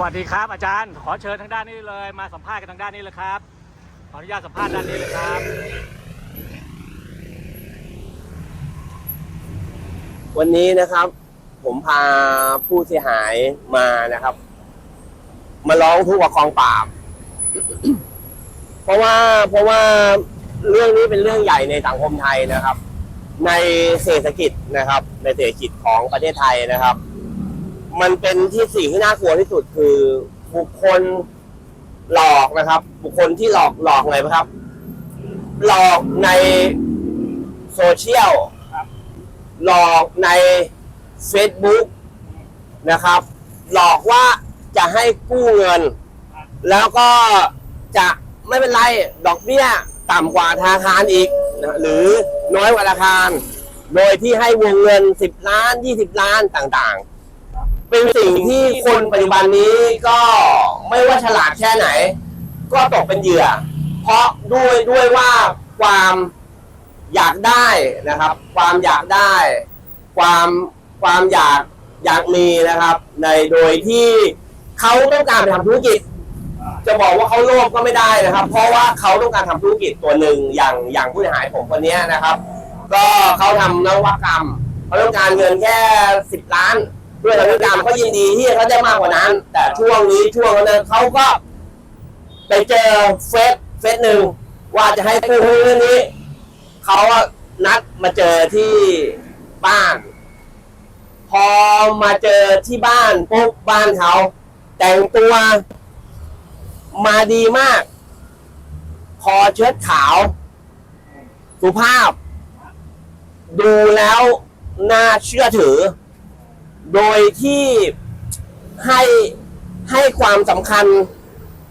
สวัสดีครับ อาจารย์ ขอเชิญทางด้านนี้เลย มาสัมภาษณ์กันทางด้านนี้เลยครับ ขออนุญาตสัมภาษณ์ด้านนี้เลยครับ วันนี้นะครับ ผมพาผู้เสียหายมานะครับ มาร้องทุกข์กับกองปราบ เพราะว่าเพราะว่าเรื่องนี้เป็นเรื่องใหญ่ในสังคมไทยนะครับ ในเศรษฐกิจนะครับ ในเศรษฐกิจของประเทศไทยนะครับ มันเป็นที่สิ่งที่น่ากลัวที่สุดคือบุคคลหลอกนะครับ บุคคลที่หลอกหลอกอะไรครับ หลอกในโซเชียลหลอกใน Facebook นะครับ หลอกว่าจะให้กู้เงิน แล้วก็จะไม่เป็นไร ดอกเบี้ยต่ำกว่าธนาคารอีกนะหรือน้อยกว่าธนาคาร โดยที่ให้วงเงิน 10 ล้าน 20 ล้านต่างๆ เป็นสิ่งที่คนปัจจุบันนี้ก็ไม่ว่าฉลาดแค่ไหน ก็ตกเป็นเหยื่อ เพราะด้วยด้วยว่าความอยากได้นะครับ ความอยากได้ ความความอยากอยากมีนะครับ ในโดยที่เขาต้องการไปทำธุรกิจ จะบอกว่าเขาโลภก็ไม่ได้นะครับ เพราะว่าเขาต้องการทำธุรกิจตัวหนึ่งอย่างอย่างผู้เสียหายผมคนนี้นะครับ ก็เขาทำนวัตกรรมเขาต้องการเงินแค่สิบล้าน ด้วยนวัตกรรมเขายินดีที่เขาได้มากกว่านั้น แต่ช่วงนี้ช่วงนั้นเขาก็ ไปเจอเฟซเฟซหนึ่งว่าจะให้กู้เรื่นี้เขาอะนัดมาเจอที่บ้าน พอมาเจอที่บ้านปุ๊บบ้านเขาแต่งตัว มาดีมาก คอเชิ้ตขาว สุภาพ ดูแล้วน่าเชื่อถือ โดยที่ให้ให้ความสำคัญ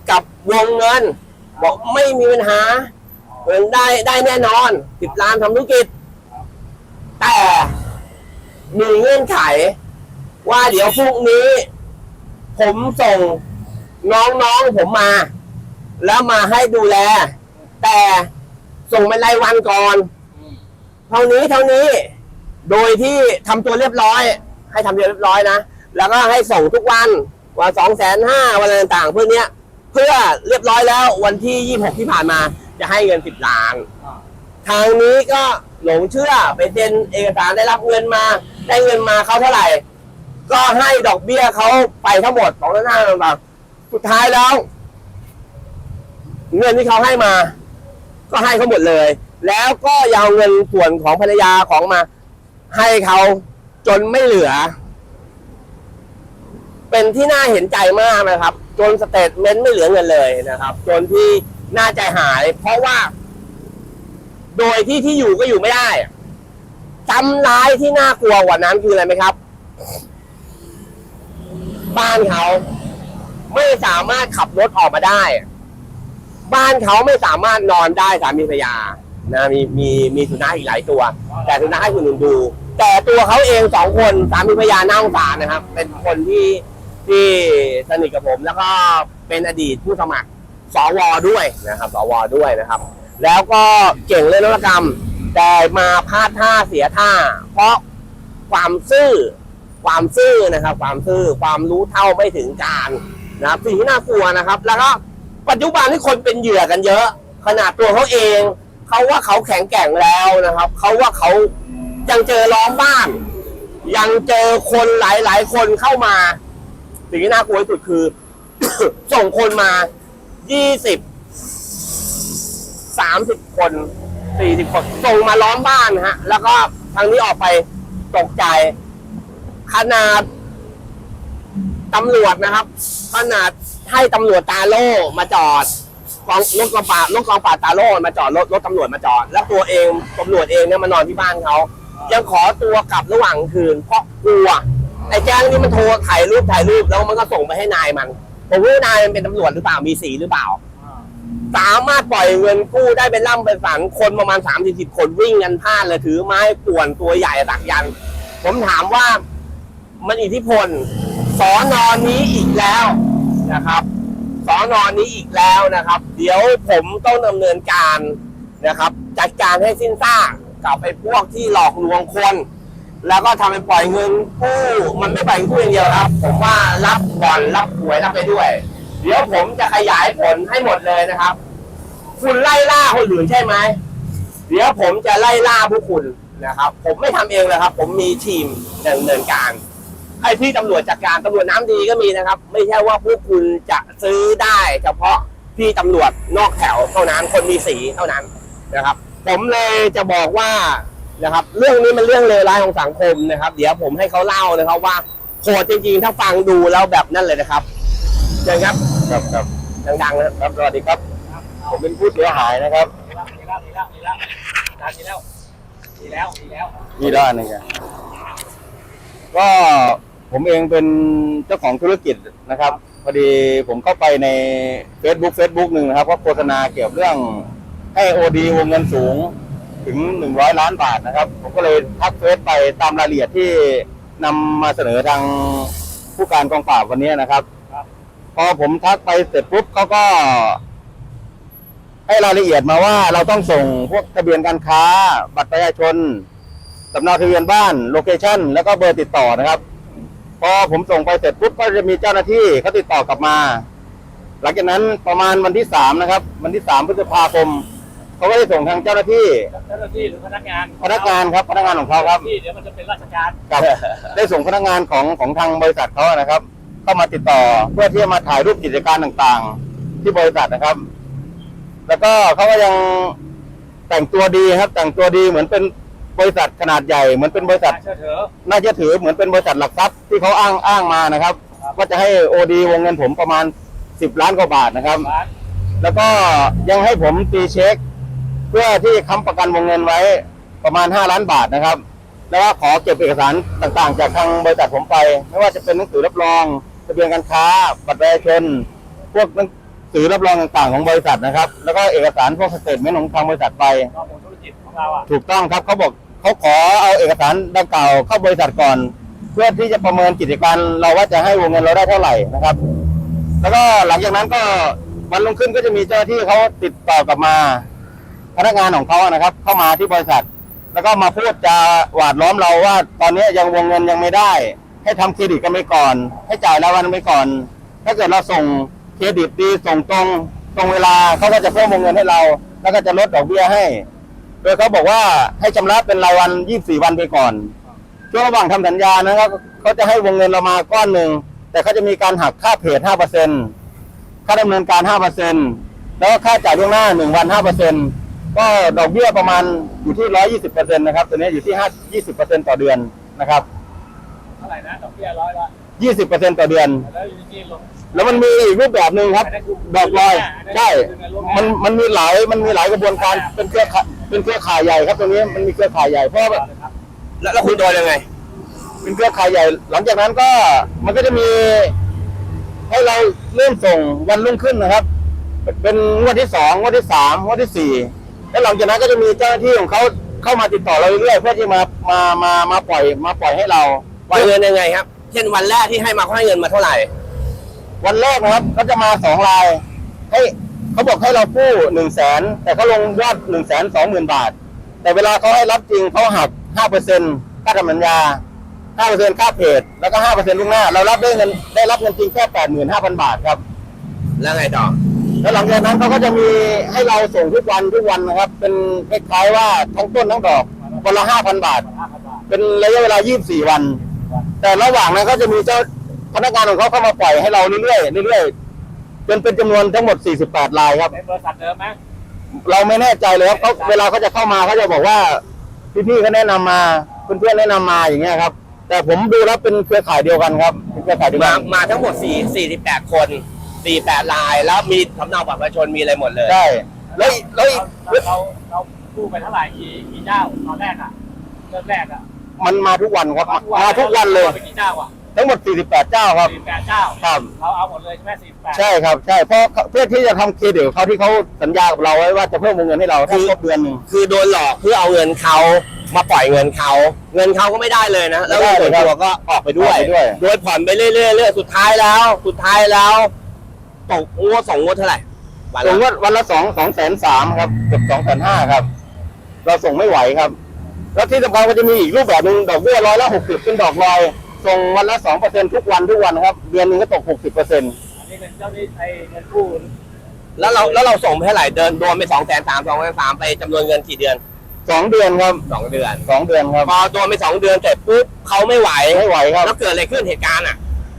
กับวงเงิน บอกไม่มีปัญหาเงินได้ได้แน่นอนสิบล้านทำธุรกิจ แต่มีเงื่อนไข ว่าเดี๋ยวพรุ่งนี้ ผมส่งน้องๆผมมา แล้วมาให้ดูแล แต่ส่งเป็นรายวันก่อน เท่านี้เท่านี้ โดยที่ทำตัวเรียบร้อย ให้ทำเรียบร้อยนะ แล้วก็ให้ส่งทุกวันวันสองแสนห้าวันอะไรต่างๆเพื่อเนี้ย เพื่อเรียบร้อยแล้ววันที่ยี่หกที่ผ่านมาจะให้เงินสิบล้าน ทางนี้ก็หลงเชื่อไปเซ็นเอกสารได้รับเงินมา ได้เงินมาเขาเท่าไหร่ ก็ให้ดอกเบี้ยเขาไปทั้งหมดสองล้านห้าต่างๆสุดท้ายแล้ว เงินที่เขาให้มา ก็ให้เขาหมดเลย แล้วก็ยาวเงินส่วนของภรรยาของมา ให้เขา จนไม่เหลือ เป็นที่น่าเห็นใจมากนะครับ จนสเตทเมนต์ไม่เหลือเงินเลยนะครับ จนที่น่าใจหาย เพราะว่า โดยที่ที่อยู่ก็อยู่ไม่ได้จำร้ายที่น่ากลัวกว่านั้นคืออะไรไหมครับ บ้านเขาไม่สามารถขับรถออกมาได้ บ้านเขาไม่สามารถนอนได้สามีภรรยานะมีมีมีสุนัขอีกหลายตัว แต่สุนัขให้คนอื่นดู แต่ตัวเขาเองสองคนสามีภรรยาน่าสงสารนะครับ เป็นคนที่ที่สนิทกับผม แล้วก็เป็นอดีตผู้สมัครสวด้วยนะครับสวด้วยนะครับ แล้วก็เก่งเรื่องนวัตกรรม แต่มาพลาดท่าเสียท่า เพราะความซื่อความซื่อนะครับ ความซื่อความรู้เท่าไม่ถึงการนะครับสิ่งที่น่ากลัวนะครับ แล้วก็ปัจจุบันที่คนเป็นเหยื่อกันเยอะ ขนาดตัวเขาเองเขาว่าเขาแข็งแกร่งแล้วนะครับเขาว่าเขา ยังเจอล้อมบ้าน ยังเจอคนหลายๆคนเข้ามาสิ่งที่น่ากลัวที่สุดคือ ส่งคนมา20 30คน40คนส่งมาล้อมบ้านฮะ แล้วก็ทางนี้ออกไปตกใจขนาดตำรวจนะครับ ขนาดให้ตำรวจตาโล่มาจอดกองรถกองปรารถกองปราตาโล่มาจอดรถรถตำรวจมาจอด แล้วตัวเองตำรวจเองเนี่ยมานอนที่บ้านเขา ยังขอตัวกลับระหว่างคืน เพราะกลัวไอ้แจ้งนี่มันโทรถ่ายรูปถ่ายรูปแล้วมันก็ส่งไปให้นายมันผมว่านายมันเป็นตำรวจหรือเปล่ามีสีหรือเปล่า สามารถปล่อยเงินกู้ได้เป็นล่ำเป็นสันคนประมาณสามสิบคนวิ่งกันพลาดเลยถือไม้ป่วนตัวใหญ่ตักยัน ผมถามว่ามันอิทธิพลสอนอนนี้อีกแล้วนะครับสอนอนนี้อีกแล้วนะครับ เดี๋ยวผมต้องดำเนินการนะครับ จัดการให้สิ้นซาก กับไอ้พวกที่หลอกลวงคน แล้วก็ทำเป็นปล่อยเงินกู้มันไม่ปล่อยเงินกู้อย่างเดียวครับ ผมว่ารับบ่อนรับหวยรับไปด้วย เดี๋ยวผมจะขยายผลให้หมดเลยนะครับ คุณไล่ล่าคนอื่นใช่ไหมเดี๋ยวผมจะไล่ล่าพวกคุณนะครับ ผมไม่ทำเองเลยครับ ผมมีทีมดำเนินการให้พี่ตำรวจจัดการตำรวจน้ำดีก็มีนะครับ ไม่ใช่ว่าพวกคุณจะซื้อได้ เฉพาะพี่ตำรวจนอกแถวเท่านั้นคนมีสีเท่านั้นนะครับ ผมเลยจะบอกว่านะครับ เรื่องนี้มันเรื่องเลวร้ายของสังคมนะครับ เดี๋ยวผมให้เขาเล่านะครับว่าโหดจริงๆ ถ้าฟังดูแล้วแบบนั่นเลยนะครับเชิญครับครับครับดังๆนะครับสวัสดีครับ ผมเป็นผู้เสียหายนะครับดีแล้วดีแล้วดีแล้วดีแล้วดีแล้วดีแล้วดีแล้วที่ด้านนึงครับก็ผมเองเป็นเจ้าของธุรกิจนะครับพอดีผมเข้าไปใน Facebook Facebook หนึ่งนะครับว่าโฆษณาเกี่ยวกับเรื่อง ให้โอดีวงเงินสูงถึงหนึ่งร้อยล้านบาทนะครับ ผมก็เลยทักเฟซไปตามรายละเอียดที่นำมาเสนอทางผู้การกองปราบวันนี้นะครับครับ พอผมทักไปเสร็จปุ๊บเขาก็ ให้รายละเอียดมาว่าเราต้องส่งพวกทะเบียนการค้า บัตรประชาชนสำเนาทะเบียนบ้านโลเคชั่นแล้วก็เบอร์ติดต่อนะครับ พอผมส่งไปเสร็จปุ๊บก็จะมีเจ้าหน้าที่เขาติดต่อกลับมา หลังจากนั้นประมาณวันที่สามนะครับ วันที่สามพฤษภาคม เขาก็ได้ส่งทางเจ้าหน้าที่เจ้าหน้าที่หรือพนักงานพนักงานครับพนักงานของเขาครับที่เดี๋ยวมันจะเป็นราชการกับได้ส่งพนักงานของของทางบริษัทเขานะครับ เข้ามาติดต่อเพื่อที่จะมาถ่ายรูปกิจการต่างๆ ที่บริษัทนะครับ แล้วก็เขาก็ยังแต่งตัวดีครับ แต่งตัวดีเหมือนเป็นบริษัทขนาดใหญ่เหมือนเป็นบริษัทเชื่อถือน่าเชื่อถือเหมือนเป็นบริษัทหลักทรัพย์ที่เขาอ้างอ้างมานะครับครับว่าจะให้โอดีวงเงินผมประมาณสิบล้านกว่าบาทนะครับร้านแล้วก็ยังให้ผมตีเช็ค เพื่อที่ค้ำประกันวงเงินไว้ประมาณ 5 ล้านบาทนะครับ แล้วก็ขอเก็บเอกสารต่างๆ จากทางบริษัทผมไป ไม่ว่าจะเป็นหนังสือรับรองทะเบียนการค้าบัตรประชาชน พวกหนังสือรับรองต่างๆของบริษัทนะครับ แล้วก็เอกสารพวกสเตทเมนต์ของทางบริษัทไปข้อมูลธุรกิจของเราอะถูกต้องครับเขาบอกเขาขอเอาเอกสารดังกล่าวเข้าบริษัทก่อน เพื่อที่จะประเมินกิจการเราว่าจะให้วงเงินเราได้เท่าไหร่นะครับ แล้วก็หลังจากนั้นก็วันลงขึ้นก็จะมีเจ้าหน้าที่เขาติดต่อกลับมา พนักงานของเขานะครับ เข้ามาที่บริษัท แล้วก็มาพูดจาหวาดล้อมเราว่า ตอนนี้ยังวงเงินยังไม่ได้ ให้ทำเครดิตกันไปก่อน ให้จ่ายรายวันไปก่อน ถ้าเกิดเราส่งเครดิตดีส่งตรงตรงเวลาเขาก็จะเพิ่มวงเงินให้เรา แล้วก็จะลดดอกเบี้ยให้ โดยเขาบอกว่าให้ชำระเป็นรายวัน 24 วันไปก่อน ช่วงระหว่างทำสัญญานะครับเขาจะให้วงเงินเรามาก้อนหนึ่งแต่เขาจะมีการหักค่าเพจ5%ค่าดำเนินการ 5%แล้วก็ค่าจ่ายล่วงหน้า 1 วัน 5% ก็ดอกเบี้ยประมาณอยู่ที่120%นะครับตัวนี้อยู่ที่5 20%ต่อเดือนนะครับเท่าไหร่นะดอกเบี้ยร้อยละ20%ต่อเดือน แล้วอยู่ที่ลง แล้วมันมีอีกรูปแบบหนึ่งครับ ดอกลอย ใช่ มันมันมีหลายมันมีหลายกระบวนการเป็นเครือข่ายเป็นเครือข่ายใหญ่ครับตรงนี้มันมีเครือข่ายใหญ่เพราะว่าครับแล้วแล้วคุณโดนยังไง เป็นเครือข่ายใหญ่ หลังจากนั้นก็มันก็จะมี ให้เราเริ่มส่งวันรุ่งขึ้นนะครับ เป็นงวดที่สองงวดที่สามงวดที่สี่ แล้วหลังจากนั้นก็จะมีเจ้าหน้าที่ของเขาเข้ามาติดต่อเราเรื่อยๆเพื่อที่มามามามาปล่อยมาปล่อยให้เรา ปล่อยเงินยังไงครับ เช่นวันแรกที่ให้มาเขาให้เงินมาเท่าไหร่ วันแรกนะครับก็จะมาสองราย ให้เขาบอกให้เรากู้หนึ่งแสนแต่เขาลงยอดหนึ่งแสนสองหมื่นบาท แต่เวลาเขาให้รับจริงเขาหักห้าเปอร์เซ็นค่าทำสัญญาห้าเปอร์เซ็นค่าเพจแล้วก็ห้าเปอร์เซ็นต์ล่วงหน้า เรารับได้เงินได้รับเงินจริงแค่แปดหมื่นห้าพันบาทครับ แล้วไงต่อ แล้วหลังจากนั้นเขาก็จะมีให้เราส่งทุกวันทุกวันนะครับ เป็นคล้ายๆว่าทั้งต้นทั้งดอกวันละห้าพันบาทห้าพันบาท เป็นระยะเวลา 24 วัน แต่ระหว่างนั้นก็จะมีเจ้าพนักงานของเขาเข้ามาปล่อยให้เราเรื่อยๆเรื่อยๆเป็นเป็นจำนวนทั้งหมด 48รายครับ เป็นบริษัทเดิมไหมเราไม่แน่ใจเลยครับเขาเวลาเขาจะเข้ามาเขาจะบอกว่าพี่ๆเขาแนะนำมาเพื่อนๆแนะนำมาอย่างเงี้ยครับ แต่ผมดูแล้วเป็นเครือข่ายเดียวกันครับเป็นเครือข่ายเดียวมากันมาทั้งหมด4 48 คน 48ลาย แล้วมีสำเนาบัตรประชาชนมีอะไรหมดเลยใช่แล้วอีกแล้วอีกเราเราเรากู้ไปเท่าไหร่กี่กี่เจ้าตอนแรกอะเริ่มแรกอะมันมาทุกวันครับมาทุกวันเลยไปกี่เจ้าอะทั้งหมด 48 เจ้าครับสี่แปดเจ้า ครับ เราเอาหมดเลยใช่ไหมสี่แปดใช่ครับ ใช่ เพราะเพื่อที่จะทำเครดิตเขาที่เขาสัญญากับเราไว้ว่าจะเพิ่มวงเงินให้เราถ้าครบเดือนหนึ่งคือโดนหลอกเพื่อเอาเงินเขามาปล่อยเงินเขา เงินเขาก็ไม่ได้เลยนะ แล้วไม่ได้เงินเลยครับตัวก็ออกไปด้วยออกไปด้วย โดยผ่อนไปเรื่อยๆเรื่อยๆ สุดท้ายแล้ว สุดท้ายแล้ว ตกงวดสองงวดเท่าไหร่วันส่งละว่าวันละสองสองแสนสามครับเกือบสองแสนห้าครับ เราส่งไม่ไหวครับ แล้วที่สำคัญก็จะมีอีกรูปแบบหนึ่งดอกเบี้ยร้อยละหกสิบเป็นดอกลอยส่งวันละสองเปอร์เซ็นทุกวันทุกวันครับ เดือนหนึ่งก็ตกหกสิบเปอร์เซ็นต์อันนี้เป็นเจ้าหนี้ไอ้เงินกู้แล้วเราแล้วเราส่งไปเท่าไหร่เดินโดนไปสองแสนสามสองแสนสามไปจำนวนเงินกี่เดือนสองเดือนครับสองเดือน สองเดือนครับพอโดนไปสองเดือนเสร็จปุ๊บเขาไม่ไหวไม่ไหวครับแล้วเกิดอะไรขึ้นเหตุการณ์อะ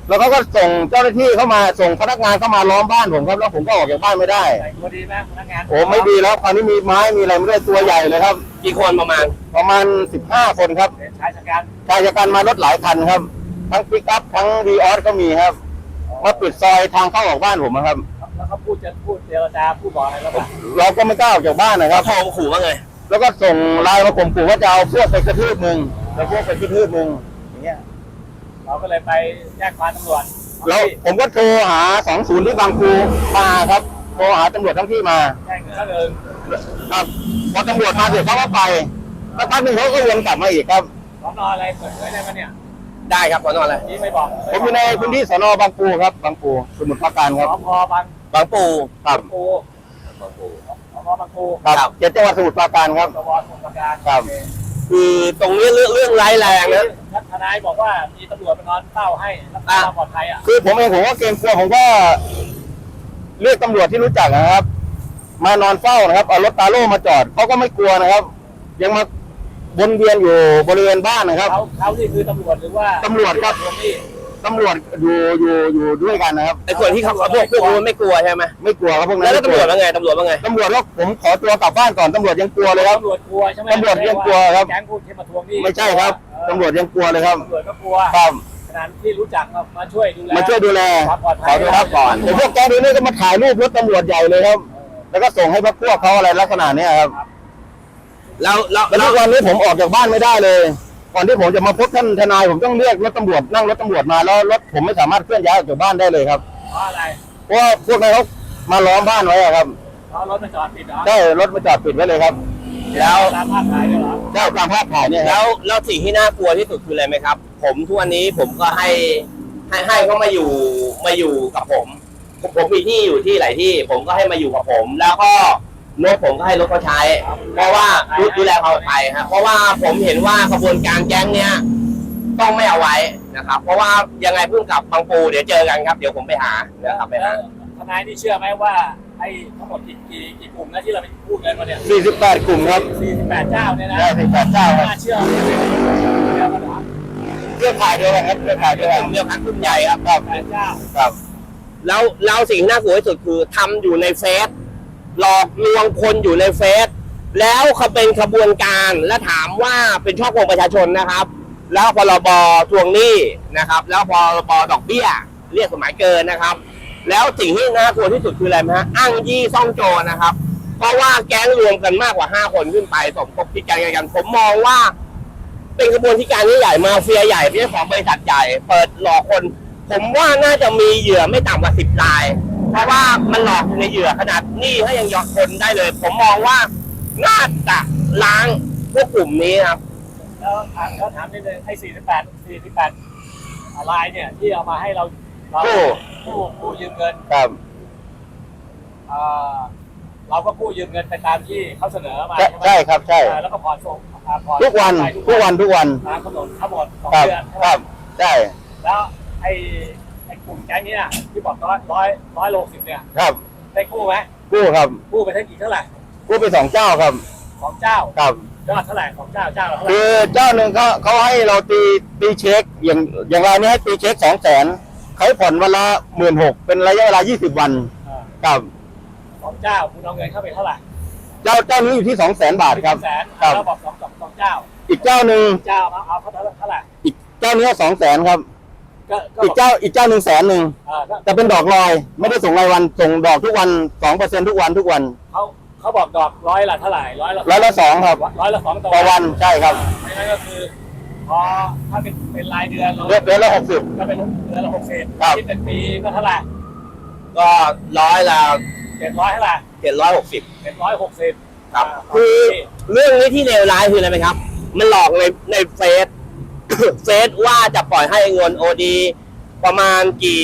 แล้วเขาก็ส่งเจ้าหน้าที่เข้ามาส่งพนักงานเข้ามาล้อมบ้านผมครับแล้วผมก็ออกจากบ้านไม่ได้แต่งตัวดีไหมพนักงานโอ้ไม่ดีแล้วคราวนี้มีไม้มีอะไรไม่ได้ตัวใหญ่เลยครับ กี่คนประมาณประมาณสิบห้าคนครับเป็นชายชะกันชายชะกันมารถหลายคันครับ ทั้งปิกอัพทั้งดีออสก็มีครับมาปิดซอยทางเข้าออกบ้านผมนะครับ แล้วเขาพูดจะพูดเจรจาพูดบอกอะไรแล้วบ้างเราก็ไม่กล้าออกจากบ้านนะคแล้รัวบโทรมาขู่ว่าไงแล้วก็ส่งไลน์มาข่มขู่ว่าจะเอาพวกไปกระทืบมึงแล้วพวกไปกระทืบมึงอย่างเงี้ย เราก็เลยไปแจ้งความตำรวจแล้วผมก็โทรหาสองศูนย์ที่บางปูมาครับโทรหาตำรวจทั้งที่มาแจ้งเงินเขาเดินครับพอตำรวจมาเสร็จเขาก็ไปแล้วพักหนึ่งเขาก็วนกลับมาอีกครับสอนออะไรเปิดเผยได้ไหมเนี่ยได้ครับขอนอนอะไรนี่ไม่บอกผมอยู่ในพื้นที่สนบางปูครับบางปูสมุทรปราการสครับพบางบางปูครับปูสพบางปูครับเจ็ดจังหวัดสมุทรปราการครับสวสมุทรปราการครับ คือตรงนี้เรื่องเรื่องร้ายแรงนะท่านทนายบอกว่ามีตำรวจมานอนเฝ้าให้รักษาความปลอดภัยอะคือผมเองผมก็เกรงกลัวผมก็เรียกตำรวจที่รู้จักนะครับ มานอนเฝ้านะครับเอารถตาโล่มาจอดเขาก็ไม่กลัวนะครับ ยังมาวนเวียนอยู่บริเวณบ้านนะครับเขาเขานี่คือตำรวจหรือว่าตำรวจครับ ตำรวจนี่ตำรวจอยู่อยู่อยู่ด้วยกันนะครับ ไอ้คนที่เขาเขาพวกพวกนู้นไม่กลัวใช่ไหมไม่กลัวครับพวกนั้แล้วนแล้วตำรวจว่าไงตำรวจว่าไงตำรวจก็ผมขอตัวกลับบ้านก่อนตำรวจยังกลัวเลยครับ ตำรวจกลัวใช่ไหมตำรวจยังกลัวครับ แก๊งพูดที่มาทวงหนี้ไม่ใช่ครับตำรวจยังกลัวเลยครับตำรวจก็กลัวครับขนาดที่รู้จักก็มาช่วยดูแลมาช่วยดูแลความปลอดขภัอยโทษครับก่อนแต่พวกแก๊งนี้ก็มาถ่ายรูปรถตำรวจใหญ่เลยครับ แล้วก็ส่งให้พวกพวกเขาอะไรลักษณะเนี้ยครับแล้วแล้วแล้วแล้ทุวกวันนี้ผมออกจากบ้านไม่ได้เลย ก่อนที่ผมจะมาพบท่านทนายผมต้องเรียกรถตำรวจนั่งรถตำรวจมาแล้วรถผมไม่สามารถเคลื่อนย้ายออกจากบ้านได้เลยครับเพราะอะไรเพราะว่าพวกนั้นเขามาล้อมบ้านไว้อะครับเพราะรถมันจอดปิดเหรอได้รถมาจอดปิดไว้เลยครับ แล้วตามภาพถ่ายด้วยเหรอได้ตามภาพถ่ายเนี่ยคแล้รับวแล้วสิ่งที่น่ากลัวที่สุดคืออะไรไหมครับ ผมทุกวันนี้ผมก็ให้ให้ให้เขามาอยู่มาอยู่กับผม ผมผมมีที่อยู่ที่หลายที่ ผมก็ให้มาอยู่กับผม แล้วก็ รถผมก็ให้รถเขาใช้ เพราะว่าดูดูแลความปลอดภัยครับเพราะว่าผมเห็นว่าขบวนการแก๊งเนี้ยต้องไม่เอาไว้นะครับ เพราะว่ายังไงพุ่งกับบางปูเดี๋ยวเจอกันครับ เดี๋ยวผมไปหานะครับไปหาทนายนี่เชื่อไหมว่าไอ้ทั้งหมดกี่กี่กี่กลุ่มนะที่เราไปพูดกันมาเนี่ย48 กลุ่มครับ 48เจ้าเนี่ยนะได้48เจ้าครับน่าเชื่อเชื่อกันเหรอเครือข่ายเดียวกันครับเครือข่ายเดียวกันเดียวกันกลุ่มใหญ่ครับครับ 8เจ้า ครับ แล้วแล้วสิ่งที่น่ากลัวที่สุดคือทำอยู่ในเฟซ หลอกลวงคนอยู่ในเฟซแล้วเขาเป็นขบวนการและถามว่าเป็นช่อโกงประชาชนนะครับ แล้วพรบทวงหนี้นะครับ แล้วพรบดอกเบี้ย เรียกสมัยเกินนะครับ แล้วสิ่งที่น่ากลัวที่สุดคืออะไรไหมฮะอ้างยี่ซ่องโจรนะครับ เพราะว่าแก๊งรวมกันมากกว่าห้าคนขึ้นไปสมคบคิดกันกัน ผมมองว่า เป็นกระบวนการที่ใหญ่มาเฟียใหญ่เป็นของบริษัทใหญ่ เปิดหลอกคน ผมว่าน่าจะมีเหยื่อไม่ต่ำกว่าสิบราย เพราะว่ามันหลอกอยู่ในเหยื่อขนาดนี้ถ้ายังยอมคนได้เลย ผมมองว่าน่าจะล้างพวกกลุ่มนี้ครับ แล้วถามเขาถามนิดนึงไอ้48 48อะไรเนี่ย ที่เอามาให้เราเรากู้ผู้ผู้ยืมเงินครับ เอ่อเราก็กู้ยืมเงินไปตามที่เขาเสนอมาใช่ไหมใช่ครับใช่ เออแล้วก็ผ่อนส่งอ่าผ่อนทุกวันไปทุกวันทุกวันตามกำหนดทั้งหมดสองครับเดือนใช่ไหมครับใช่แล้วไอ้ไอ้ กลุ่มแก๊งเนี้ยที่บอกร้อยร้อยร้อยโลสิบเนี่ยครับได้กู้ไหมกู้ครับกู้ไปทั้งกี่เท่าไหร่กู้ไปสองเจ้าครับของเจ้าครับยอดเท่าไหร่ของเจ้าเจ้าละเท่าไหร่คือเจ้าหนึ่งเขาเขาให้เราตีตีเช็คอย่างอย่างไรนี้ให้ตีเช็คสองแสนเขาให้ผ่อนวันละหมื่นหกเป็นระยะเวลายี่สิบวันเออครับของเจ้าคุณเอาเงินเข้าไปเท่าไหร่เจ้าเจ้านี้อยู่ที่สองแสนบาทครับ แสนครับแล้วบอกสองสองสองเจ้าอีกเจ้าหนึ่งเจ้ามาเอาเขาเท่าเท่าไหร่อีกเจ้านี้สองแสนครับ ก็ก็อีกเจ้าอีกเจ้าหนึ่งแสนหนึ่งเออก็แต่เป็นดอกลอย ไม่ได้ส่งรายวันส่งดอกทุกวันสองเปอร์เซ็นทุกวันทุกวันเขาเขาบอกดอกร้อยละเท่าไหร่ร้อยละร้อยละสองครับร้อยละสองต่อต่อวันใช่ครับนั่นก็คือพอถ้าเป็นเป็นรายเดือนเราเดือนเดือนละหกสิบ ก็เป็นเดือนละหกสิบครับ คิดเป็นปีก็เท่าไหร่ก็ร้อยละเจ็ดร้อยเท่าไหร่เจ็ดร้อยหกสิบ เจ็ดร้อยหกสิบครับ คือ เรื่องนี้ที่เลวร้ายคืออะไรไหมครับ มันหลอกในในเฟซ เฟซว่าจะปล่อยให้เงินโอดีประมาณกี่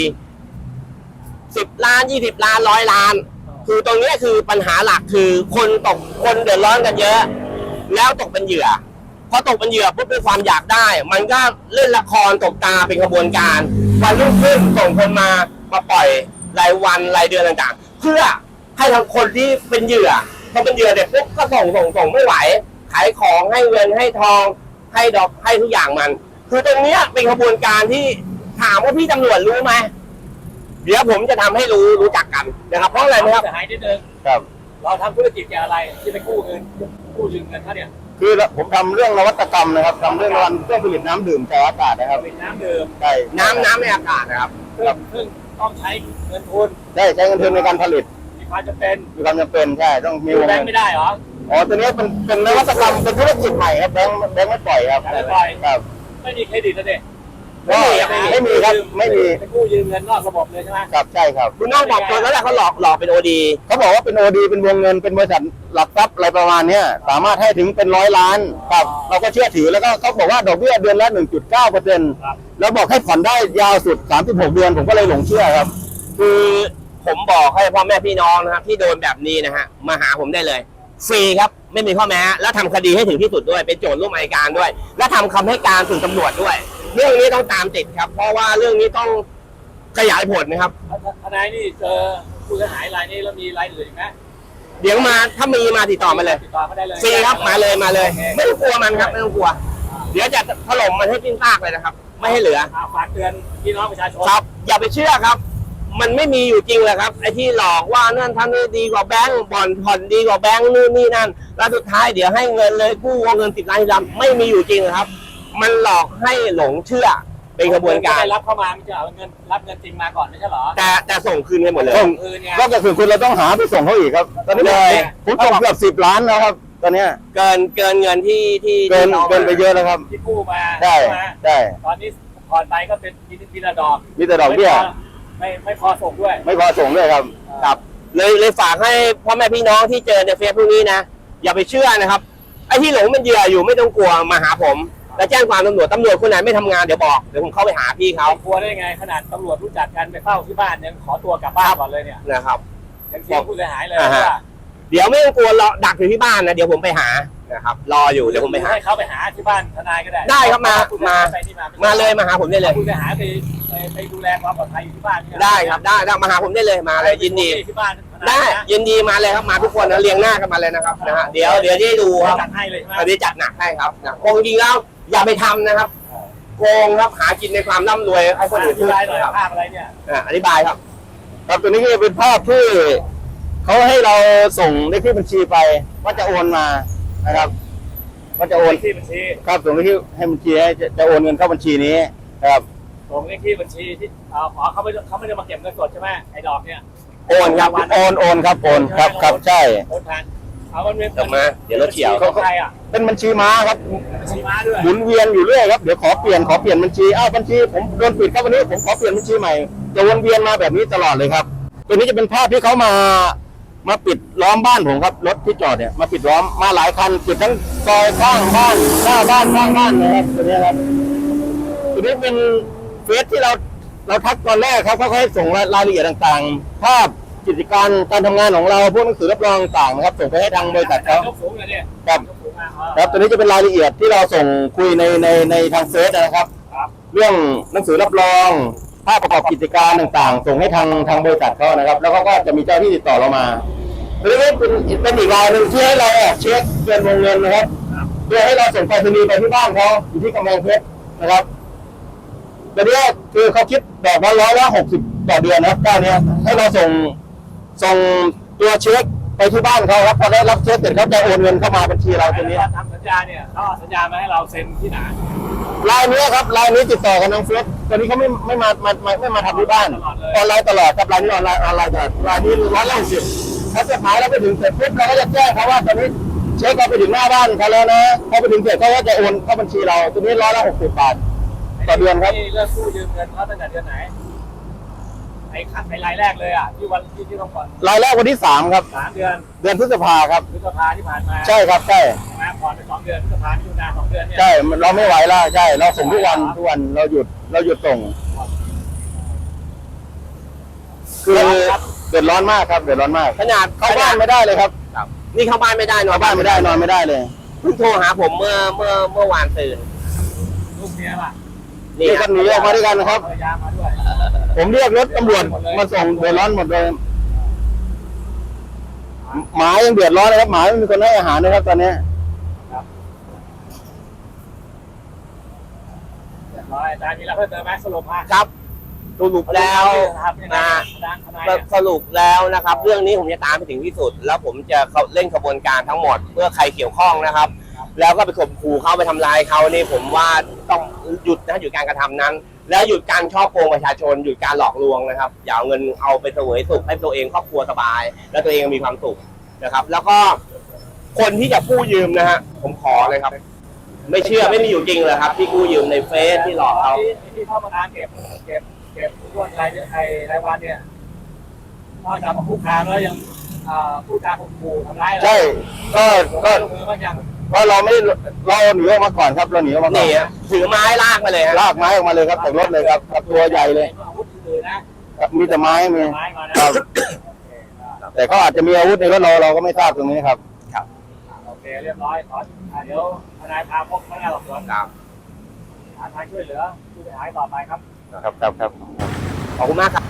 สิบล้านยี่สิบล้านร้อยล้าน คือตรงนี้คือปัญหาหลักคือคนตกคนเดือดร้อนกันเยอะ แล้วตกเป็นเหยื่อพอตกเป็นเหยื่อปุ๊บด้วยความอยากได้ มันก็เล่นละครตกตาเป็นขบวนการ วันรุ่งขึ้นส่งคนมามาปล่อยรายวันรายเดือนต่างๆ เพื่อให้ทางคนที่เป็นเหยื่อพอเป็นเหยื่อเด็กปุ๊บก็ส่งส่งส่งไม่ไหว ขายของให้เงินให้ทอง ให้ดอกให้ทุกอย่างมัน คือตรงเนี้ยเป็นขบวนการที่ถามว่าพี่ตำรวจรู้ไหมเดี๋ยวผมจะทำให้รู้รู้จักกันนะครับ เพราะอะไรไหมครับ เสียหายนิดนึงครับ เราทำธุรกิจเกี่ยวอะไรที่ไปกู้เงินกู้ยืมเงินเขาเนี่ยคือผมทำเรื่องนวัตกรรมนะครับทำเรื่องนวัตเครื่องผลิตน้ำดื่มจากอากาศนะครับเป็นน้ำดื่มใช่น้ำน้ำในอากาศนะครับ ซึ่งซึ่งต้องใช้เงินทุนได้ใช้เงินทุนในการผลิตมีความจำเป็นมีความจำเป็นใช่ต้องมีกู้วงแบเงิงนค์ไม่ได้เหรอ อ๋อตัวนี้เป็นเป็นนวัตกรรมเป็นธุรกิจใหม่ครับแบงค์แบงค์ไม่ปล่อยครับแบงค์ไม่ปล่อย ครับไม่มีเครดิตนะเด็กก็ไม่มีครับไม่มีไปกู้ยืมเงินนอกระบบเลยใช่ไหมครับใช่ครับคุณน้องบอกตัวแล้วแหละเขาหลอกหลอกเป็นโอดีเขาบอกว่าเป็นโอดีเป็นวงเงินเป็นบริษัทหลักทรัพย์อะไรประมาณเนี้ยสามารถให้ถึงเป็นร้อยล้านครับเราก็เชื่อถือแล้วก็เขาบอกว่าดอกเบี้ยเดือนละ 1.9เปอร์เซ็นต์ครับแล้วบอกให้ผ่อนได้ยาวสุด 36 เดือนผมก็เลยหลงเชื่อครับ คือผมบอกให้พ่อแม่พี่น้องนะครับที่โดนแบบนี้นะฮะมาหาผมได้เลย ฟรีครับไม่มีข้อแม้ แล้วทำคดีให้ถึงที่สุดด้วย เป็นโจทย์ร่วมอัยการด้วย และทำคำให้การถึงตำรวจด้วย เรื่องนี้ต้องตามติดครับ เพราะว่าเรื่องนี้ต้องขยายผลนะครับทนายนี่เจอผู้เสียหายรายนี้แล้วมีรายอื่นอีกไหมเดี๋ยวมาถ้ามีมาติดต่อมาเลยติดต่อมาได้เลยฟรีครับมาเลยมาเลยโอคไม่ต้องกลัวมันครับไม่ต้องกลัว เดี๋ยวจะถล่มมันให้สิ้นซากเลยนะครับ ไม่ให้เหลืออ่าฝากเตือนพี่น้องประชาชนครับอย่าไปเชื่อครับ มันไม่มีอยู่จริงเลยครับไอ้ที่หลอกว่านั่นทำนี่ดีกว่าแบงก์บ่อนผ่อนดีกว่าแบงก์นู่นนี่นั่น แล้วสุดท้ายเดี๋ยวให้เงินเลยกู้วงเงินติดล้านทีลำไม่มีอยู่จริงครับ มันหลอกให้หลงเชื่อเป็นกระบวนการไม่ได้รับเข้ามามันจะเอาเงินรับเงินจริงมาก่อนไม่ใช่เหรอ แต่แต่ส่งคืนให้หมดเลย ส่งคืนไงนอกจากส่วนคุณเราต้องหาไปส่งเขาอีกครับ ตอนนี้เลยผมส่งเกือบสิบล้านแล้วครับ ตอนเนี้ยเกินเกินเงินที่ที่เกินที่ขาเกินไปเยอะแล้วครับ ที่กู้มาได้ใช่ไหมได้ตอนนี้ผ่อนไปก็เป็นทีทีละดอก มีแต่ดอกเบี้ย ไม่ไม่พอส่งด้วย ไม่พอส่งด้วยครับครับ เลยเลยฝากให้พ่อแม่พี่น้องที่เจอในเฟซพวกนี้นะอย่าไปเชื่อนะครับไอ้ที่หลงเป็นเหยื่ออยู่ไม่ต้องกลัวมาหาผม แล้วแจ้งความตำรวจตำรวจคนไหนไม่ทำงานเดี๋ยวบอกเดี๋ยวผมเข้าไปหาพี่เขาเขากลัวได้ไงขนาดตำรวจรู้จักกันไปเฝ้าที่บ้านยังขอตัวกลับบ้านก่อนเลยเนี่ยนะครับ ยังเสียผู้เสียหายเลยอ่าฮะ ว่าเดี๋ยวไม่ต้องกลัวรอดักอยู่ที่บ้านนะเดี๋ยวผมไปหานะครับรออยู่เดี๋ยวผมไปหา ให้เขาไปหาที่บ้านทนายก็ได้ได้ครับมาผู้เสียหยไปที่มามาเลยมาหาผมได้เลย ผู้เสียหายไป ไปไปดูแลความปลอดภัยอยู่ที่บ้านเนี่ยได้ครับได้ได้มาหาผมได้เลยมาเลยยินดี ที่บ้านทนายได้นะยินดีมาเลยครับมาทุกคนนะเรียงหน้ากันมาเลยนะครับนะฮะเดี๋ยวเดี๋ยวจะได้ดูครับจัดให้เลยใช่ไหมอันนี้จัดหนักให้ครับนะโกงจริงแล้วอย่าไปทำนะครับโกงครับหากินในความร่ำรวยให้คนอื่นอธิบายหน่อยครับภาพอะไรเนี่ยอะอธิบายครับ ครับตัวนี้ก็จะเป็นภาพที่เขาให้เราส่งเลขที่บัญชีไปว่าจะโอนมานะครับว่าจะโอนเลขที่บัญชีครับส่งเลขที่ให้บัญชีให้จะจะโอนเงินเข้าบัญชีนี้ครับ ส่งเลขที่บัญชีที่เอ่อขอเขาไม่เขาไม่ได้มาเก็บเงินสดใช่ไหมไอ้ดอกเนี่ยโอนครับโอนโอนครับโอนครับครับใช่ โอนผ่านเอามันเป็นออกมาเดี๋ยวเราเฉียวของใครอะเป็นบัญชีม้าครับบัญชีม้าด้วยหมุนเวียนอยู่เรื่อยครับเดี๋ยวขอเปลี่ยนขอเปลี่ยนบัญชีอ้าวบัญชีผมโดนปิดครับวันนี้ผมขอเปลี่ยนบัญชีใหม่จะวนเวียนมาแบบนี้ตลอดเลยครับตัวนี้จะเป็นภาพที่เขามามาปิดล้อมบ้านผมครับรถที่จอดเนี่ยมาปิดล้อมมาหลายคันปิดทั้งซอยข้างบ้านหน้าบ้านข้างบ้านเลยครับตัวนี้ครับตัวนี้เป็น เฟซที่เราเราทักตอนแรกครับเขาให้ส่งรายละเอียดต่างๆ ภาพกิจการการทำงานของเราพวกหนังสือรับรองต่างๆนะครับส่งไปให้ทางบริษัทเขาครับยกสูงมาอ๋อครับตัวนี้จะเป็นรายละเอียดที่เราส่งคุยในในในทางเฟซนะครับครับ เรื่องหนังสือรับรองภาพประกอบกิจการต่างๆ ส่งให้ทางทางบริษัทเขานะครับ แล้วเขาก็จะมีเจ้าที่ติดต่อเรามาตัวนี้เป็นเป็นอีกรายหนึ่งที่ให้เราเช็คเงินวงเงินนะครับเพื่อให้เราส่งไปรษณีย์ไปที่บ้านเขาอยู่ที่กำแพงเพชรนะครับ ตัวนี้คือเขาคิดดอกละร้อยละหกสิบต่อเดือนนะครับเจ้าเนี้ยให้เราส่งส่งตัวเช็คไปที่บ้านเขาครับพอได้รับเช็คเสร็จเขาจะโอนเงินเข้ามาบัญชีเราตัวนี้ทำสัญญาเนี่ยเขาเอาสัญญามาให้เราเซ็นที่ไหนรายนี้ครับรายนี้ติดต่อกันทางเฟซตอนนี้เขาไม่ไม่มามาไม่ไม่มาทำที่บ้านออนไลน์ตลอดครับรายนี้ออนไลน์ออนไลน์ตลอดรายนี้ร้อยละสิบถ้าจะขายเราไปถึงเสร็จปุ๊บเราก็จะแจ้งเขาว่าตอนนี้เช็คเราไปถึงหน้าบ้านเขาแล้วนะพอไปถึงเสร็จเขาก็จะโอนเข้าบัญชีเราตัวนี้ร้อยละหกสิบบาท ต่อเดือนครับนี่เลิกกู้ยืมเงินเขาตั้งแต่เดือนไหนไอ้ขั้นไอ้รายแรกเลยอะที่วันที่ที่ต้องผ่อนรายแรกวันที่สามครับ สามเดือนเดือนพฤษภาครับ พฤษภาที่ผ่านมาใช่ครับใช่มาผ่อนไปสองเดือนพฤษภาที่อยู่นานสองเดือนเนี่ยใช่เราไม่ไหวแล้วใช่ เราส่งทุกวันทุกวันเราหยุดเราหยุดส่ง คือเดือดร้อนมากครับเดือดร้อนมากขนาดเข้าบ้านไม่ได้เลยครับนี่เข้าบ้านไม่ได้นอเข้านบ้านไม่ได้นอนไม่ได้เลยขเพิ่งโทรหาผมเมื่อเมื่อเมื่อวานตื่นลูกเมียล่ะ นี่นี่คก็รับหนีออกมาด้วยกันนะครับภรรยามาด้วยผมเรียกรถตำรวจมาส่งเดือดร้อนหมดเลยหมายังเดือดร้อนเลยครับหมาไม่มีคนให้อาหารเลยครับ ตอนนี้เรียบร้อยอาจารย์มีอะไรเพิ่มเติมไหมสรุปมาครับสรุปแล้วครับยังไงนะอาจารย์ทนายเนี่ยสรุปแล้วนะครับ เรื่องนี้ผมจะตามไปถึงที่สุด แล้วผมจะเขาเล่นขบวนการทั้งหมดเพื่อใครเกี่ยวข้องนะครับ แล้วก็ไปข่มขู่เขาไปทำลายเขานี่ผมว่า ต้องหยุดนะหยุดการกระทำนั้น แล้วหยุดการช่อโกงประชาชนหยุดการหลอกลวงนะครับ อย่าเอาเงินเอาไปเสวยสุขให้ตัวเองครอบครัวสบาย แล้วตัวเองมีความสุขนะครับ แล้วก็คนที่จะกู้ยืมนะฮะผมขอเลยครับ ไม่เชื่อไม่มีอยู่จริงเลยครับ ที่กู้ยืมในเฟซที่หลอกเขาที่ที่เข้ามาทานเก็บเก็บเก็บทุกวันรายเดือนไอ้รายวันเนี่ยนอกจากมาคุกคามแล้วยังอ่าพูดจาข่มขู่ทำร้ายเราใช่ก็ก็ ก็ลงมือบ้างยังก็เราไม่เราหนีออกมาก่อนครับเราหนีออกมาก่อนนี่ฮะถือไม้ลากมาเลยฮะลากไม้ออกมาเลยครับจากรถเลยครับครับตัวใหญ่เลยอาวุธอื่นๆนะครับมีแต่ไม้มีไม้มานะครับแต่เขาอาจจะมีอาวุธในรถเราเราก็ไม่ทราบตรงนี้ครับโอเคเรียบร้อยขออ่าเดี๋ยวทนายพาพบพนักงานสอบสวนครับหาทางช่วยเหลือผู้เสียหายต่อไปครับ ครับครับครับขอบคุณมากครับ